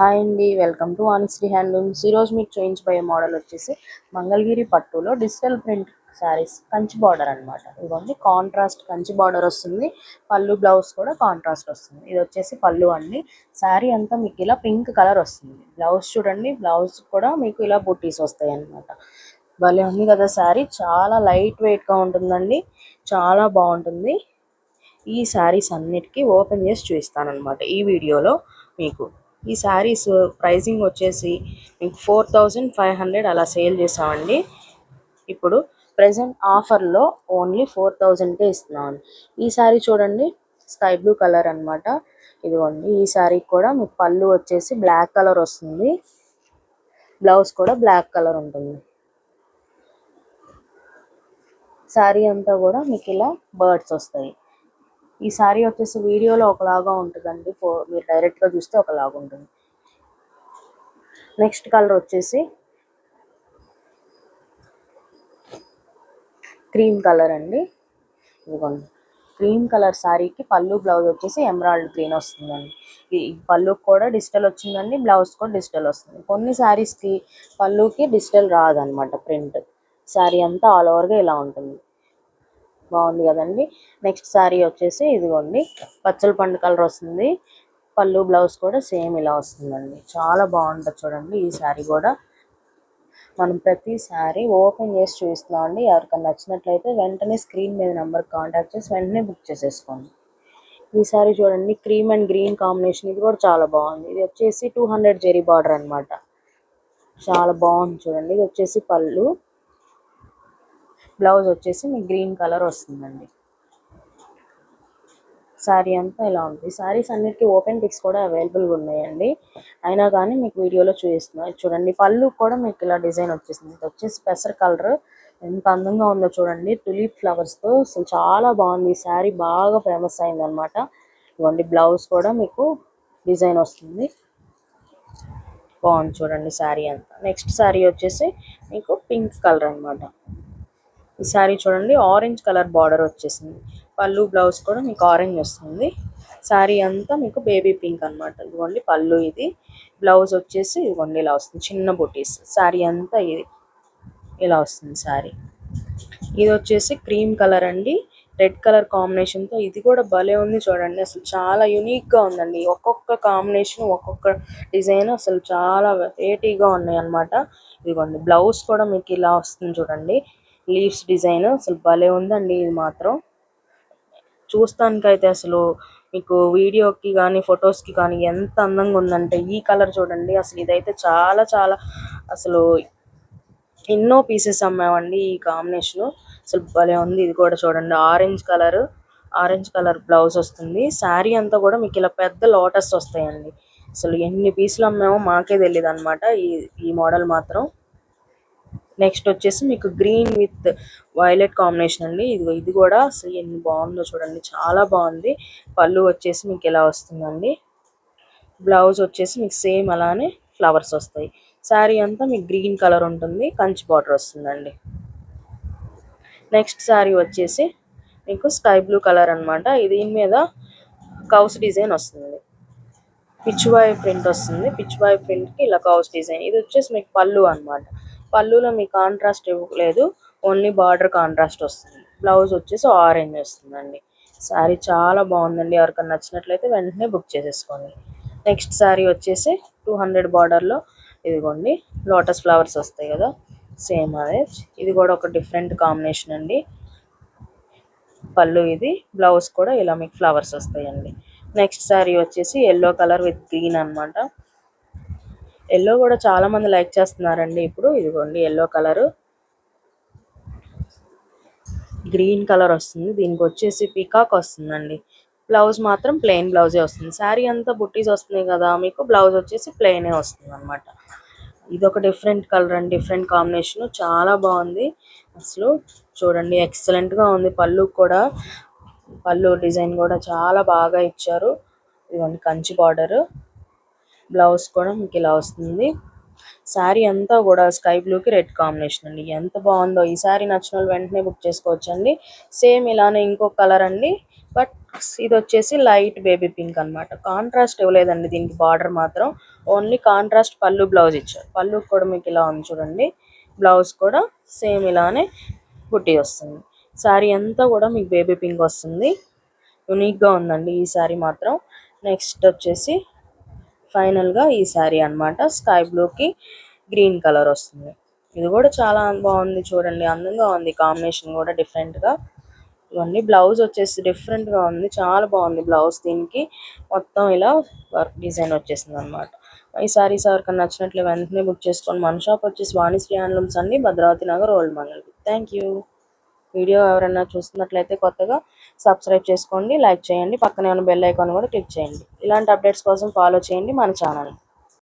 Hi అండి welcome to Vanisri handlooms. ఈరోజు మీకు చూపించబోయే మోడల్ వచ్చేసి మంగళగిరి పట్టులో digital print sarees Kanchi border అనమాట ఇదిగోండి కాంట్రాస్ట్ కంచి బార్డర్ వస్తుంది. పళ్ళు బ్లౌజ్ కూడా కాంట్రాస్ట్ వస్తుంది. ఇది వచ్చేసి పళ్ళు అండి. శారీ అంతా మీకు ఇలా పింక్ కలర్ వస్తుంది. బ్లౌజ్ చూడండి బ్లౌజ్ కూడా మీకు ఇలా బుట్టీస్ వస్తాయి అనమాట భలే ఉంది కదా శారీ. చాలా లైట్ వెయిట్గా ఉంటుందండి. చాలా బాగుంటుంది. ఈ శారీస్ అన్నిటికీ ఓపెన్ చేసి చూపిస్తాను అనమాట ఈ వీడియోలో మీకు. ఈ శారీస్ ప్రైజింగ్ వచ్చేసి మీకు ఫోర్ థౌజండ్ ఫైవ్ హండ్రెడ్ అలా సేల్ చేసామండి. ఇప్పుడు ప్రజెంట్ ఆఫర్లో ఓన్లీ ఫోర్ థౌజండ్కే ఇస్తున్నాం. ఈ శారీ చూడండి స్కై బ్లూ కలర్ అనమాట ఇదిగోండి ఈ శారీకి కూడా మీకు పళ్ళు వచ్చేసి బ్లాక్ కలర్ వస్తుంది. బ్లౌజ్ కూడా బ్లాక్ కలర్ ఉంటుంది. శారీ అంతా కూడా మీకు ఇలా బర్డ్స్ వస్తాయి. ఈ శారీ వచ్చేసి వీడియోలో ఒకలాగా ఉంటుందండి. ఫో- మీరు డైరెక్ట్గా చూస్తే ఒకలాగా ఉంటుంది. నెక్స్ట్ కలర్ వచ్చేసి క్రీమ్ కలర్ అండి. ఇదిగోండి. క్రీమ్ కలర్ శారీకి పళ్ళు బ్లౌజ్ వచ్చేసి ఎమరాల్డ్ గ్రీన్ వస్తుందండి. ఈ పళ్ళు కూడా డిజిటల్ వచ్చిందండి బ్లౌజ్ కూడా డిజిటల్ వస్తుంది. కొన్ని శారీస్కి పళ్ళుకి డిజిటల్ రాదనమాట ప్రింట్. శారీ అంతా ఆల్ ఓవర్గా ఇలా ఉంటుంది. బాగుంది కదండి. నెక్స్ట్ శారీ వచ్చేసి ఇదిగోండి పచ్చల పండు కలర్ వస్తుంది. పళ్ళు బ్లౌజ్ కూడా సేమ్ ఇలా వస్తుందండి. చాలా బాగుంటుంది చూడండి ఈ శారీ కూడా. మనం ప్రతి శారీ ఓపెన్ చేసి చూపిస్తున్నాం అండి. ఎవరికైనా నచ్చినట్లయితే వెంటనే స్క్రీన్ మీద నెంబర్ కాంటాక్ట్ చేసి వెంటనే బుక్ చేసేసుకోండి. ఈ శారీ చూడండి క్రీమ్ అండ్ గ్రీన్ కాంబినేషన్. ఇది కూడా చాలా బాగుంది. ఇది వచ్చేసి టూ హండ్రెడ్ జెరీ బార్డర్ అన్నమాట. చాలా బాగుంది చూడండి. ఇది వచ్చేసి పళ్ళు. బ్లౌజ్ వచ్చేసి మీకు గ్రీన్ కలర్ వస్తుందండి. శారీ అంతా ఇలా ఉంది. శారీస్ అన్నిటికీ ఓపెన్ పిక్స్ కూడా అవైలబుల్గా ఉన్నాయండి. అయినా కానీ మీకు వీడియోలో చూపిస్తున్నా చూడండి. పళ్ళు కూడా మీకు ఇలా డిజైన్ వచ్చేసింది. ఇది వచ్చేసి పెసర్ కలర్. ఎంత అందంగా ఉందో చూడండి. టులిప్ ఫ్లవర్స్తో అసలు చాలా బాగుంది. ఈ శారీ బాగా ఫేమస్ అయింది అనమాట ఇవ్వండి. బ్లౌజ్ కూడా మీకు డిజైన్ వస్తుంది. బాగుంది చూడండి శారీ అంతా. నెక్స్ట్ శారీ వచ్చేసి మీకు పింక్ కలర్ అన్నమాట. ఈ శారీ చూడండి ఆరెంజ్ కలర్ బార్డర్ వచ్చేసింది. పళ్ళు బ్లౌజ్ కూడా మీకు ఆరెంజ్ వస్తుంది. శారీ అంతా మీకు బేబీ పింక్ అన్నమాట. ఇదిగోండి పళ్ళు ఇది. బ్లౌజ్ వచ్చేసి ఇదిగోండి ఇలా వస్తుంది. చిన్న బుటీస్. శారీ అంతా ఇది. ఇలా వస్తుంది శారీ. ఇది వచ్చేసి క్రీమ్ కలర్ అండి. రెడ్ కలర్ కాంబినేషన్తో ఇది కూడా భలే ఉంది చూడండి. అసలు చాలా యునిక్గా ఉందండి. ఒక్కొక్క కాంబినేషన్ ఒక్కొక్క డిజైన్ అసలు చాలా వెరైటీగా ఉన్నాయి అన్నమాట. ఇదిగోండి బ్లౌజ్ కూడా మీకు ఇలా వస్తుంది చూడండి. లీవ్స్ డిజైన్ అసలు భలే ఉందండి ఇది మాత్రం. చూస్తానికైతే అసలు మీకు వీడియోకి కానీ ఫొటోస్కి కానీ ఎంత అందంగా ఉందంటే ఈ కలర్ చూడండి. అసలు ఇదైతే చాలా చాలా అసలు ఎన్నో పీసెస్ అమ్మామండి ఈ కాంబినేషన్ అసలు భలే ఉంది ఇది కూడా చూడండి. Orange colour orange colour blouse వస్తుంది. శారీ అంతా కూడా మీకు ఇలా పెద్ద లోటస్ వస్తాయండి. అసలు ఎన్ని పీసులు అమ్మామో మాకే తెలియదు అనమాట ఈ ఈ మోడల్ మాత్రం. నెక్స్ట్ వచ్చేసి మీకు గ్రీన్ విత్ వైలెట్ కాంబినేషన్ అండి. ఇది ఇది కూడా అసలు ఎన్ని బాగుందో చూడండి. చాలా బాగుంది. పళ్ళు వచ్చేసి మీకు ఇలా వస్తుందండి? బ్లౌజ్ వచ్చేసి మీకు సేమ్ అలానే ఫ్లవర్స్ వస్తాయి. శారీ అంతా మీకు గ్రీన్ కలర్ ఉంటుంది. కంచి బార్డర్ వస్తుందండి. నెక్స్ట్ శారీ వచ్చేసి మీకు స్కై బ్లూ కలర్ అనమాట దీని మీద కౌస్ డిజైన్ వస్తుంది. పిచ్చువాయి ప్రింట్ వస్తుంది. పిచ్చువాయి ప్రింట్కి ఇలా కౌస్ డిజైన్. ఇది వచ్చేసి మీకు పళ్ళు అన్నమాట. పళ్ళులో మీకు కాంట్రాస్ట్ ఇవ్వలేదు. ఓన్లీ బార్డర్ కాంట్రాస్ట్ వస్తుంది. బ్లౌజ్ వచ్చేసి ఆరెంజ్ వస్తుందండి. శారీ చాలా బాగుందండి. ఎవరికైనా నచ్చినట్లయితే వెంటనే బుక్ చేసేసుకోండి. నెక్స్ట్ శారీ వచ్చేసి టూ హండ్రెడ్ బార్డర్లో ఇదిగోండి. లోటస్ ఫ్లవర్స్ వస్తాయి కదా. సేమ్ అదే. ఇది కూడా ఒక డిఫరెంట్ కాంబినేషన్ అండి. పళ్ళు ఇది. బ్లౌజ్ కూడా ఇలా మీకు ఫ్లవర్స్ వస్తాయండి. నెక్స్ట్ శారీ వచ్చేసి ఎల్లో కలర్ విత్ గ్రీన్ అన్నమాట. ఎల్లో కూడా చాలా మంది లైక్ చేస్తున్నారండి. ఇప్పుడు ఇదిగోండి ఎల్లో కలర్ గ్రీన్ కలర్ వస్తుంది. దీనికి వచ్చేసి పికాక్ వస్తుందండి. బ్లౌజ్ మాత్రం ప్లెయిన్ బ్లౌజే వస్తుంది. శారీ అంతా బుట్టీస్ వస్తున్నాయి కదా మీకు బ్లౌజ్ వచ్చేసి ప్లెయినే వస్తుంది అనమాట ఇది ఒక different colour and different combination చాలా బాగుంది. అసలు చూడండి ఎక్సలెంట్గా ఉంది. పళ్ళు కూడా పళ్ళు డిజైన్ కూడా చాలా బాగా ఇచ్చారు. ఇదిగోండి కంచి బార్డర్ బ్లౌజ్ కూడా మీకు ఇలా వస్తుంది. శారీ అంతా కూడా స్కై బ్లూకి రెడ్ కాంబినేషన్ అండి. ఎంత బాగుందో ఈ శారీ నచ్చిన వాళ్ళు వెంటనే బుక్ చేసుకోవచ్చండి. సేమ్ ఇలానే ఇంకో కలర్ అండి. బట్ ఇది వచ్చేసి లైట్ బేబీ పింక్ అన్నమాట. కాంట్రాస్ట్ ఇవ్వలేదండి దీనికి బార్డర్ మాత్రం. ఓన్లీ కాంట్రాస్ట్ పళ్ళు బ్లౌజ్ ఇచ్చారు. పళ్ళు కూడా మీకు ఇలా ఉంది చూడండి. బ్లౌజ్ కూడా సేమ్ ఇలానే బుట్టి వస్తుంది. శారీ అంతా కూడా మీకు బేబీ పింక్ వస్తుంది. యునిక్గా ఉందండి ఈ శారీ మాత్రం. నెక్స్ట్ వచ్చేసి ఫైనల్గా ఈ శారీ అన్నమాట. స్కై బ్లూకి గ్రీన్ కలర్ వస్తుంది. ఇది కూడా చాలా బాగుంది చూడండి. అందంగా ఉంది. కాంబినేషన్ కూడా డిఫరెంట్గా. ఇవన్నీ బ్లౌజ్ వచ్చేసి డిఫరెంట్గా ఉంది. చాలా బాగుంది బ్లౌజ్ దీనికి. మొత్తం ఇలా వర్క్ డిజైన్ వచ్చేసింది అనమాట ఈ సారీస్ ఎవరికైనా నచ్చినట్లు వెంటనే బుక్ చేసుకోండి. మన షాప్ వచ్చేసి వాణిశ్రీ హ్యాండ్లూమ్స్ అండి. Bhadravati Nagar old Mangala thank you. Video ఎవరైనా చూస్తున్నట్లయితే కొత్తగా సబ్స్క్రైబ్ చేసుకోండి లైక్ చేయండి పక్కనే ఉన్న బెల్ ఐకాన్ కూడా క్లిక్ చేయండి. ఇలాంటి అప్డేట్స్ కోసం ఫాలో చేయండి మన ఛానల్.